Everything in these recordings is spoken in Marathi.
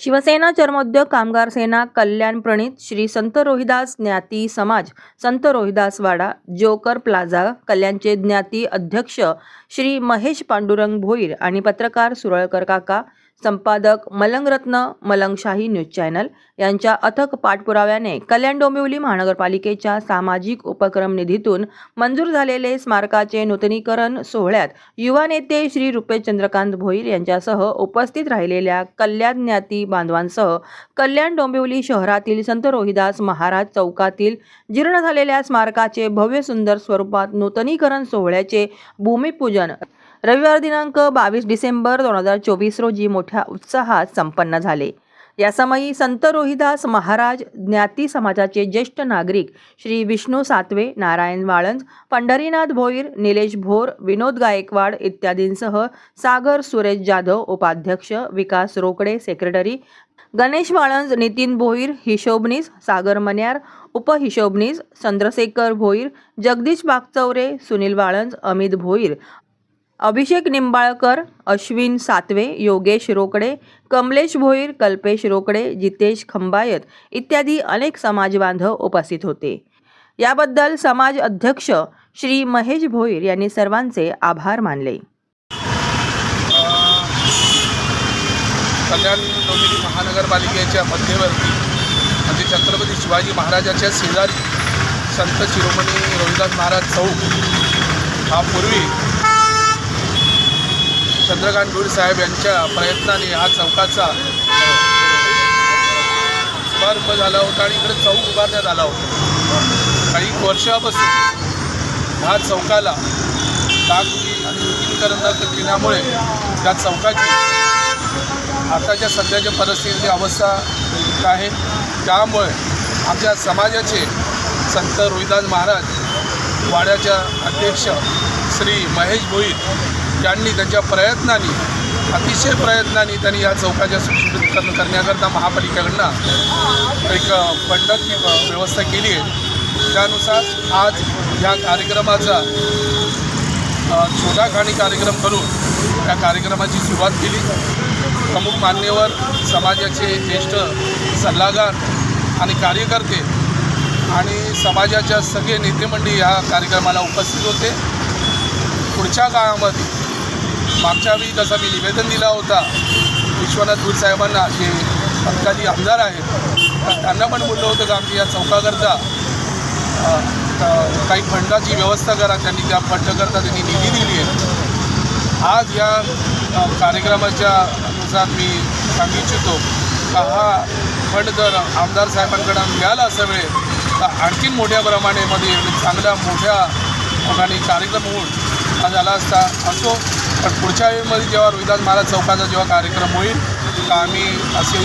शिवसेना चर्मोद्योग कामगार सेना कल्याण प्रणित श्री संत रोहिदास ज्ञाती समाज संत रोहिदास वाडा जोकर प्लाझा कल्याणचे ज्ञाती अध्यक्ष श्री महेश पांडुरंग भोईर आणि पत्रकार सुरळकर काका संपादक मलंगरत्न मलंगशाही न्यूज चॅनल यांच्या अथक पाठपुराव्याने कल्याण डोंबिवली महानगरपालिकेच्या सामाजिक उपक्रम निधीतून मंजूर झालेले स्मारकाचे नूतनीकरण सोहळ्यात युवा नेते श्री रुपेश चंद्रकांत भोईर यांच्यासह उपस्थित राहिलेल्या कल्याण ज्ञाती बांधवांसह कल्याण डोंबिवली शहरातील संत रोहिदास महाराज चौकातील जीर्ण झालेल्या स्मारकाचे भव्य सुंदर स्वरूपात नूतनीकरण सोहळ्याचे भूमिपूजन रविवार दिनांक बावीस डिसेंबर दोन हजार चोवीस रोजी मोठ्या उत्साहात संपन्न झाले. यासमयी संत रोहिदास महाराज ज्ञाती समाजाचे ज्येष्ठ नागरिक श्री विष्णू सातवे नारायण वाळंज पंढरीनाथ भोईर निलेश भोर विनोद गायकवाड इत्यादींसह सागर सुरेश जाधव उपाध्यक्ष विकास रोकडे सेक्रेटरी गणेश वाळंज नितीन भोईर हिशोबनीस सागर मन्यार उपहिशोबनीस चंद्रशेखर भोईर जगदीश बागचौरे सुनील वाळंज अमित भोईर अभिषेक निंबाळकर अश्विन सातवे योगेश रोकडे कमलेश भोईर कल्पेश रोकडे जितेश खंबायत इत्यादी अनेक समाजबांधव उपस्थित होते. याबद्दल समाज अध्यक्ष श्री महेश भोईर यांनी सर्वांचे आभार मानले. कल्याण डोंबिवली महानगरपालिकेच्या मध्यवर्ती म्हणजे छत्रपती शिवाजी महाराजाच्या शेजारी संत शिरोमणी रोहिदास महाराज चौक हा पूर्वी चंद्रकांत गुरु साहेब यांच्या प्रयत्नाने हा चौकाचा शुभारंभ झाला होता आणि इकडे चौक उभारण्यात आला होता. काही वर्षापासून ह्या चौकाला डागडुगी आणि नूतनीकरण न केल्यामुळे त्या चौकाची आताच्या सध्याच्या परिस्थितीची अवस्था आहे. त्यामुळे आमच्या समाजाचे संत रोहिदास महाराज वाड्याच्या अध्यक्ष श्री महेश भोईर त्यांनी त्यांच्या प्रयत्नांनी अतिशय प्रयत्नांनी त्यांनी या चौकाच्या सुशोभीकरण करण्याकरता महापालिकेकडनं एक फंडाची व्यवस्था केली आहे. त्यानुसार आज या कार्यक्रमाचा छोटा खाणी कार्यक्रम करून या कार्यक्रमाची सुरुवात केली. प्रमुख मान्यवर समाजाचे ज्येष्ठ सल्लागार आणि कार्यकर्ते आणि समाजाच्या सगळे नेतेमंडळी या कार्यक्रमाला उपस्थित होते. पुढच्या काळामध्ये मागच्या वेळी जसं मी निवेदन दिला होता विश्वनाथ दूर साहेबांना जे तत्काली आमदार आहेत त्यांना पण बोललं होतं की आमची या चौकाकरता काही फंडाची व्यवस्था करा त्यांनी त्या फंडकरता त्यांनी निधी दिली आहे. आज या कार्यक्रमाच्या अनुसार मी सांगू इच्छितो का हा फंड जर आमदार साहेबांकडून मिळाला असा वेळ तर आणखीन मोठ्या प्रमाणामध्ये म्हणजे चांगल्या मोठ्या ठिकाणी कार्यक्रम होऊन हा झाला असता असो पण पुढच्या वेळेमध्ये जेव्हा रोहिदास महाराज चौकाचा जेव्हा कार्यक्रम होईल तर आम्ही असे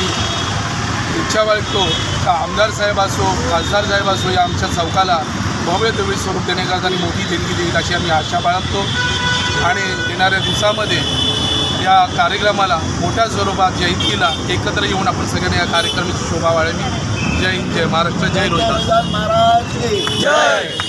इच्छा बाळगतो का आमदार साहेब असो खासदार साहेब असो या आमच्या चौकाला भव्य दिव्य स्वरूप देण्याकरता आणि मोठी देणगी देईल अशी आम्ही आशा बाळगतो. आणि येणाऱ्या दिवसामध्ये या कार्यक्रमाला मोठ्या स्वरूपात जयंतीला एकत्र येऊन आपण सगळ्यांनी या कार्यक्रमाची शोभा वाढावी जय हिंद जय महाराष्ट्र जय रोहिदास महाराज जय!